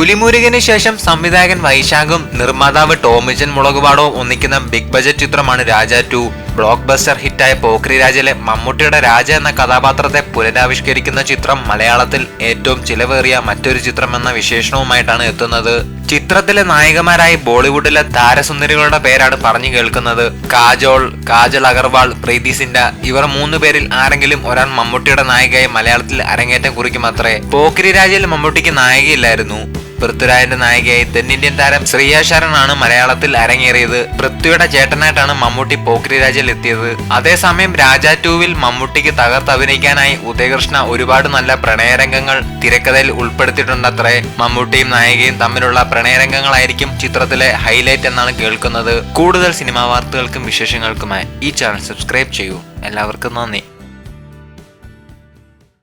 പുലിമുരുകന് ശേഷം സംവിധായകൻ വൈശാഖും നിർമ്മാതാവ് ടോമിജൻ മുളകുപാടവും ഒന്നിക്കുന്ന ബിഗ് ബജറ്റ് ചിത്രമാണ് രാജ ടു. ബ്ലോക്ക് ബസ്റ്റർ ഹിറ്റായ പോക്രി രാജയിലെ മമ്മൂട്ടിയുടെ രാജ എന്ന കഥാപാത്രത്തെ പുനരാവിഷ്കരിക്കുന്ന ചിത്രം മലയാളത്തിൽ ഏറ്റവും ചിലവേറിയ മറ്റൊരു ചിത്രം എന്ന വിശേഷണവുമായിട്ടാണ് എത്തുന്നത്. ചിത്രത്തിലെ നായികമാരായി ബോളിവുഡിലെ താരസുന്ദരികളുടെ പേരാണ് പറഞ്ഞു കേൾക്കുന്നത്. കാജോൾ കാജൽ അഗർവാൾ പ്രീതി സിൻഡ ഇവർ മൂന്ന് പേരിൽ ആരെങ്കിലും ഒരാൾ മമ്മൂട്ടിയുടെ നായികയായി മലയാളത്തിൽ അരങ്ങേറ്റം കുറിക്കും അത്രേ. പോക്കിരി രാജയിൽ മമ്മൂട്ടിക്ക് നായികയില്ലായിരുന്നു. പൃഥ്വിരാജിന്റെ നായികയായി തെന്നിന്ത്യൻ താരം ശ്രീയ ശരണാണ് മലയാളത്തിൽ അരങ്ങേറിയത്. പൃഥ്വിയുടെ ചേട്ടനായിട്ടാണ് മമ്മൂട്ടി പോക്രി രാജയിൽ എത്തിയത്. അതേസമയം രാജ ടൂവിൽ മമ്മൂട്ടിക്ക് തകർത്ത് അഭിനയിക്കാനായി ഉദയകൃഷ്ണ ഒരുപാട് നല്ല പ്രണയരംഗങ്ങൾ തിരക്കഥയിൽ ഉൾപ്പെടുത്തിയിട്ടുണ്ടത്രേ. മമ്മൂട്ടിയും നായികയും തമ്മിലുള്ള പ്രണയരംഗങ്ങളായിരിക്കും ചിത്രത്തിലെ ഹൈലൈറ്റ് എന്നാണ് കേൾക്കുന്നത്. കൂടുതൽ സിനിമാ വാർത്തകൾക്കും വിശേഷങ്ങൾക്കുമായി ഈ ചാനൽ സബ്സ്ക്രൈബ് ചെയ്യൂ. എല്ലാവർക്കും നന്ദി.